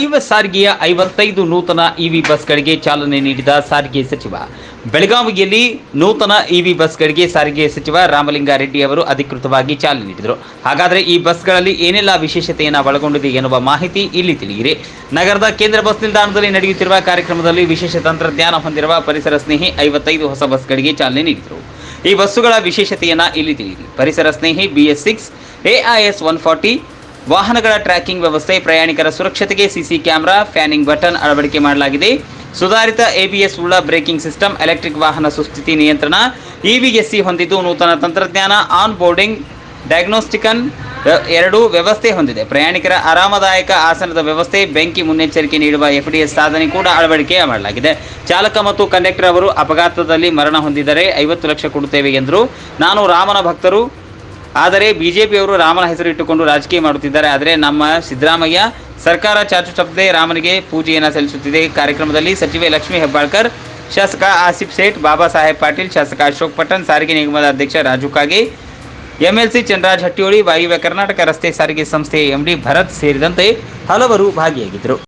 ಐವ ಸಾರಿಗೆಯ ಐವತ್ತೈದು ನೂತನ ಇವಿ ಬಸ್ಗಳಿಗೆ ಚಾಲನೆ ನೀಡಿದ ಸಾರಿಗೆ ಸಚಿವ. ಬೆಳಗಾವಿಯಲ್ಲಿ ನೂತನ ಇವಿ ಬಸ್ಗಳಿಗೆ ಸಾರಿಗೆ ಸಚಿವ ರಾಮಲಿಂಗಾರೆಡ್ಡಿ ಅವರು ಅಧಿಕೃತವಾಗಿ ಚಾಲನೆ ನೀಡಿದರು. ಹಾಗಾದರೆ ಈ ಬಸ್ಗಳಲ್ಲಿ ಏನೆಲ್ಲ ವಿಶೇಷತೆಯನ್ನು ಒಳಗೊಂಡಿದೆ ಎನ್ನುವ ಮಾಹಿತಿ ಇಲ್ಲಿ ತಿಳಿಯಿರಿ. ನಗರದ ಕೇಂದ್ರ ಬಸ್ ನಿಲ್ದಾಣದಲ್ಲಿ ನಡೆಯುತ್ತಿರುವ ಕಾರ್ಯಕ್ರಮದಲ್ಲಿ ವಿಶೇಷ ತಂತ್ರಜ್ಞಾನ ಹೊಂದಿರುವ ಪರಿಸರ ಸ್ನೇಹಿ ಐವತ್ತೈದು ಹೊಸ ಬಸ್ಗಳಿಗೆ ಚಾಲನೆ ನೀಡಿದರು. ಈ ಬಸ್ಸುಗಳ ವಿಶೇಷತೆಯನ್ನು ಇಲ್ಲಿ ತಿಳಿಯಿರಿ. ಪರಿಸರ ಸ್ನೇಹಿ BS six AIS one forty ವಾಹನಗಳ ಟ್ರ್ಯಾಕಿಂಗ್ ವ್ಯವಸ್ಥೆ, ಪ್ರಯಾಣಿಕರ ಸುರಕ್ಷತೆಗೆ ಸಿಸಿ ಕ್ಯಾಮೆರಾ, ಫ್ಯಾನಿಂಗ್ ಬಟನ್ ಅಳವಡಿಕೆ ಮಾಡಲಾಗಿದೆ. ಸುಧಾರಿತ ಎಬಿಎಸ್ ಉಳ್ಳ ಬ್ರೇಕಿಂಗ್ ಸಿಸ್ಟಮ್, ಎಲೆಕ್ಟ್ರಿಕ್ ವಾಹನ ಸುಸ್ಥಿತಿ ನಿಯಂತ್ರಣ ಇವಿಎಸ್ಸಿ ಹೊಂದಿದ್ದು ನೂತನ ತಂತ್ರಜ್ಞಾನ ಆನ್ ಬೋರ್ಡಿಂಗ್ ಡಯಾಗ್ನೋಸ್ಟಿಕನ್ ಎರಡು ವ್ಯವಸ್ಥೆ ಹೊಂದಿದೆ. ಪ್ರಯಾಣಿಕರ ಆರಾಮದಾಯಕ ಆಸನದ ವ್ಯವಸ್ಥೆ, ಬೆಂಕಿ ಮುನ್ನೆಚ್ಚರಿಕೆ ನೀಡುವ ಎಫ್ಡಿಎಸ್ ಸಾಧನೆ ಕೂಡ ಅಳವಡಿಕೆ ಮಾಡಲಾಗಿದೆ. ಚಾಲಕ ಮತ್ತು ಕಂಡಕ್ಟರ್ ಅವರು ಅಪಘಾತದಲ್ಲಿ ಮರಣ ಹೊಂದಿದರೆ ಐವತ್ತು ಲಕ್ಷ ಕೊಡುತ್ತೇವೆ ಎಂದರು. ನಾನು ರಾಮನ ಭಕ್ತರು. ಆದರೆ ಬಿಜೆಪಿಯವರು ರಾಮನ ಹೆಸರು ಇಟ್ಟುಕೊಂಡು ರಾಜಕೀಯ ಮಾಡುತ್ತಿದ್ದಾರೆ. ಆದರೆ ನಮ್ಮ ಸಿದ್ದರಾಮಯ್ಯ ಸರ್ಕಾರ ಚಾಚು ತಪ್ಪದೆ ರಾಮನಿಗೆ ಪೂಜೆಯನ್ನು ಸಲ್ಲಿಸುತ್ತಿದೆ. ಕಾರ್ಯಕ್ರಮದಲ್ಲಿ ಸಚಿವೆ ಲಕ್ಷ್ಮೀ ಹೆಬ್ಬಾಳ್ಕರ್, ಶಾಸಕ ಆಸಿಫ್ ಸೇಠ್, ಬಾಬಾ ಸಾಹೇಬ್ ಪಾಟೀಲ್, ಶಾಸಕ ಅಶೋಕ್ ಪಟ್ಟಣ್, ಸಾರಿಗೆ ನಿಗಮದ ಅಧ್ಯಕ್ಷ ರಾಜು ಕಾಗೆ, ಎಂಎಲ್ಸಿ ಚಂದ್ರಾಜ್ ಹಟ್ಟಿಯೋಳಿ ವಾಯುವ್ಯ ಕರ್ನಾಟಕ ರಸ್ತೆ ಸಾರಿಗೆ ಸಂಸ್ಥೆಯ ಎಂಡಿ ಭರತ್ ಸೇರಿದಂತೆ ಹಲವರು ಭಾಗಿಯಾಗಿದ್ದರು.